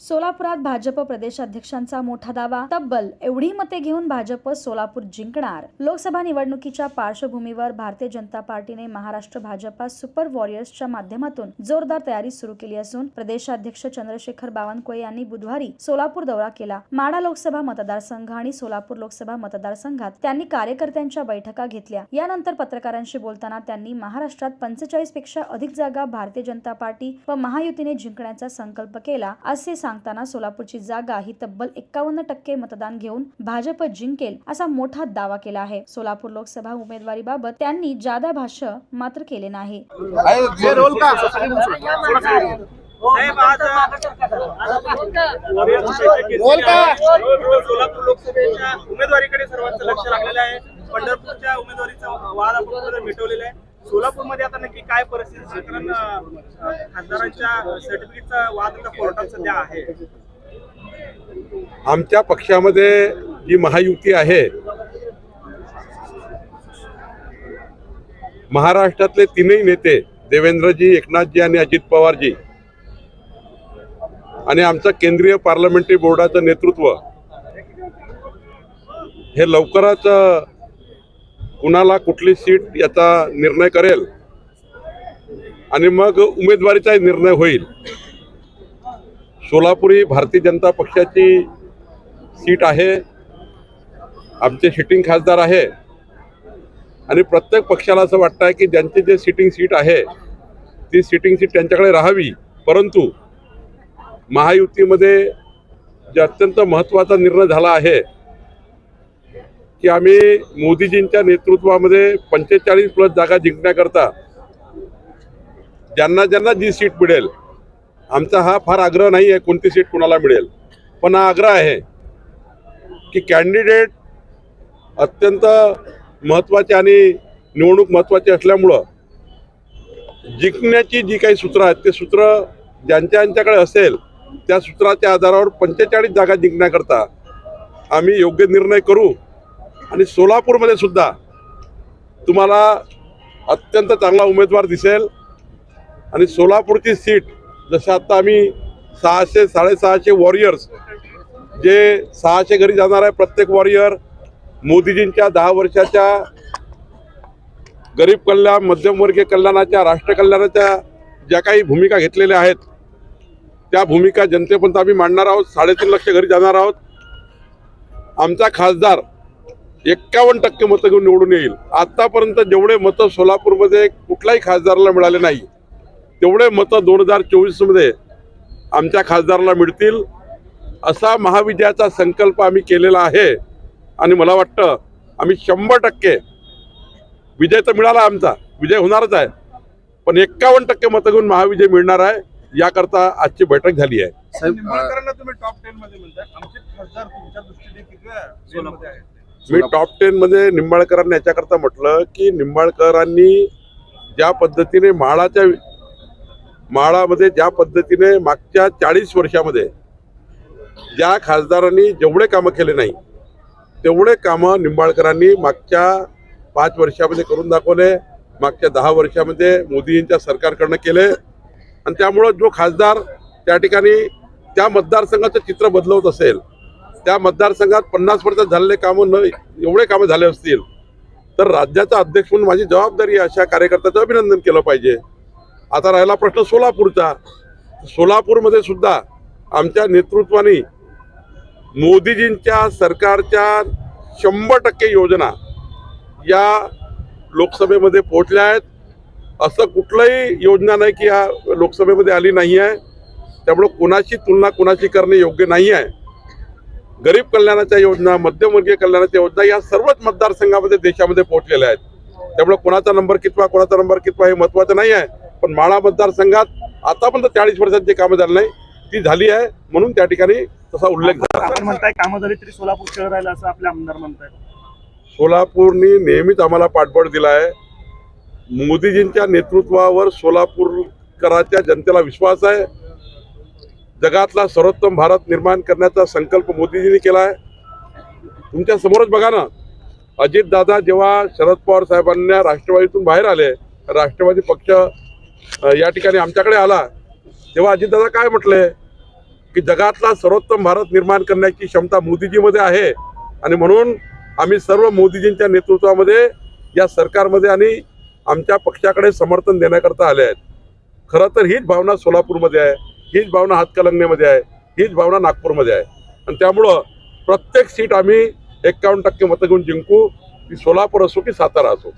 सोलापुरात भाजप प्रदेशाध्यक्षांचा मोठा दावा तब्बल एवढी मते घेऊन भाजप सोलापूर जिंकणार. लोकसभा निवडणुकीच्या पार्श्वभूमीवर भारतीय जनता पार्टीने महाराष्ट्र भाजपा सुपर वॉरियर्सच्या माध्यमातून जोरदार तयारी सुरू केली असून प्रदेशाध्यक्ष चंद्रशेखर बावनकुळे यांनी बुधवारी सोलापूर दौरा केला. माडा लोकसभा मतदारसंघ आणि सोलापूर लोकसभा मतदारसंघात त्यांनी कार्यकर्त्यांच्या बैठका घेतल्या. यानंतर पत्रकारांशी बोलताना त्यांनी महाराष्ट्रात पंचेचाळीसपेक्षा अधिक जागा भारतीय जनता पार्टी व महायुतीने जिंकण्याचा संकल्प केला असे सांगताना सोलापूरची जागा ही तब्बल एक्कावन्न टक्के मतदान घेऊन भाजप जिंकेल असा मोठा दावा केला आहे. सोलापूर लोकसभा उमेदवारीबाबत त्यांनी जादा भाष्य मात्र केले नाही. सोलापूर लोकसभेच्या उमेदवारीकडे सर्वांचं लक्ष लागलेलं आहे. पंढरपूरच्या उमेदवारीचा वाद आपण मिटवलेला आहे. सोलापूरमध्ये आता नक्की काय परिस्थिती आहे? कारण खासदारांच्या सर्टिफिकेटचा वाद आता कोर्टात सध्या आहे आमच्या पक्षामध्ये जी महायुती आहे महाराष्ट्रातले तीनही नेते देवेंद्रजी एकनाथजी आणि अजित पवारजी आणि आमचं केंद्रीय पार्लमेंटरी बोर्डाचं नेतृत्व हे लवकरच कुणाला कुठली सीट याचा निर्णय करेल? आणि मग उमेदवारीचा निर्णय होईल. सोलापुरी भारतीय जनता पक्षाची सीट आहे. आमचे सिटिंग खासदार आहे. आणि प्रत्येक पक्षाला असं वाटतं आहे की ज्यांची जे सिटिंग सीट आहे ती सिटिंग सीट त्यांच्याकडे राहावी. परंतु महायुतीमध्ये जे अत्यंत महत्त्वाचा निर्णय झाला आहे की आम्ही मोदीजींच्या नेतृत्वामध्ये पंचेचाळीस प्लस जागा जिंकण्याकरता ज्यांना ज्यांना जी सीट मिळेल आमचा हा फार आग्रह नाही आहे कोणती सीट कुणाला मिळेल. पण हा आग्रह आहे की कॅन्डिडेट अत्यंत महत्त्वाचे आणि निवडणूक महत्त्वाची असल्यामुळं जिंकण्याची जी काही सूत्र आहेत ते सूत्र ज्यांच्या यांच्याकडे असेल त्या सूत्राच्या आधारावर पंचेचाळीस जागा जिंकण्याकरता आम्ही योग्य निर्णय करू. आणि सोलापूरमध्ये सुद्धा तुम्हाला अत्यंत चांगला उमेदवार दिसेल. आणि सोलापूरची सीट जसं आता आम्ही सहाशे साडेसहाशे वॉरियर्स जे सहाशे घरी जाणार आहे प्रत्येक वॉरियर मोदीजींच्या दहा वर्षाच्या गरीब कल्याण मध्यमवर्गीय कल्याणाच्या राष्ट्र कल्याणाच्या ज्या काही भूमिका घेतलेल्या आहेत त्या भूमिका जनतेपर्यंत आम्ही मांडणार आहोत. साडेतीन लक्ष घरी जाणार आहोत. आमचा खासदार एक्कावन्न टक्के मतं घेऊन निवडून येईल. आतापर्यंत जेवढे मतं सोलापूरमध्ये कुठल्याही खासदाराला मिळाले नाही तेवढे मतं दोन हजार चोवीसमध्ये आमच्या खासदाराला मिळतील. असा महाविजयाचा संकल्प आम्ही केलेला आहे. आणि मला वाटतं आम्ही शंभर टक्के विजय तर मिळाला आमचा विजय होणारच आहे. पण एक्कावन्न टक्के मतं घेऊन महाविजय मिळणार आहे याकरता आजची बैठक झाली आहे. साहेब निंबाळकरांना तुम्ही टॉप टेन मध्ये म्हणताय. आमचे खासदार तुमच्या दृष्टीने किती सोलामध्ये आहेत? मी टॉप टेन मध्ये निंबाळकरांना याच्याकरता म्हटलं की निंबाळकरांनी ज्या पद्धतीने म्हाडाच्या म्हाडामध्ये ज्या पद्धतीने मागच्या चाळीस वर्षामध्ये ज्या खासदारांनी जेवढे कामं केले नाही तेवढे कामं निंबाळकरांनी मागच्या पाच वर्षामध्ये करून दाखवले मागच्या दहा वर्षामध्ये मोदींच्या सरकारकडनं केले. आणि त्यामुळं जो खासदार त्या ठिकाणी त्या मतदारसंघाचं चित्र बदलवत असेल त्या मतदारसंघात पन्नास वर्षात झालेले कामं न एवढे कामं झाले असतील तर राज्याचा अध्यक्ष म्हणून माझी जबाबदारी अशा कार्यकर्त्याचं अभिनंदन केलं पाहिजे. आता राहिला प्रश्न सोलापूरचा. सोलापूरमध्ये सुद्धा आमच्या नेतृत्वाने मोदीजींच्या सरकारच्या शंभर टक्के योजना या लोकसभेमध्ये पोहोचल्या आहेत. असं कुठलंही योजना नाही की या लोकसभेमध्ये आली नाही आहे त्यामुळं कुणाची तुलना कुणाची करणे योग्य नाही आहे गरीब कल्याणाच्या योजना मध्यमवर्गीय कल्याणाच्या योजना या सर्वच मतदारसंघामध्ये देशामध्ये पोहोचलेल्या आहेत. त्यामुळे कोणाचा नंबर कितवा कोणाचा नंबर कितवा हे महत्वाचं नाही आहे. पण माळा मतदारसंघात आतापर्यंत चाळीस वर्षात जे कामं झाली नाही. ती झाली आहे म्हणून त्या ठिकाणी तसा उल्लेख झाला. म्हणताय कामं झाली तरी सोलापूर शहर राहिलं असं आपले आमदार म्हणताय सोलापूरनी नेहमीच आम्हाला पाठबळ दिला आहे. मोदीजींच्या नेतृत्वावर सोलापूरकराच्या जनतेला विश्वास आहे. जगातला सर्वोत्तम भारत निर्माण करण्याचा संकल्प मोदीजींनी केला आहे. तुमच्या समोरच बघा ना अजितदादा जेव्हा शरद पवार साहेबांना राष्ट्रवादीतून बाहेर आले राष्ट्रवादी पक्ष या ठिकाणी आमच्याकडे आला तेव्हा अजितदादा काय म्हटले? की जगातला सर्वोत्तम भारत निर्माण करण्याची क्षमता मोदीजीमध्ये आहे. आणि म्हणून आम्ही सर्व मोदीजींच्या नेतृत्वामध्ये या सरकारमध्ये आणि आमच्या पक्षाकडे समर्थन देण्याकरता आले आहेत. खरं तर हीच भावना सोलापूरमध्ये आहे. हीच भावना हातकलंगणेमध्ये आहे हीच भावना नागपूरमध्ये आहे. आणि त्यामुळं प्रत्येक सीट आम्ही एक्कावन्न टक्के मतं घेऊन जिंकू ती सोलापूर असो की सातारा असो.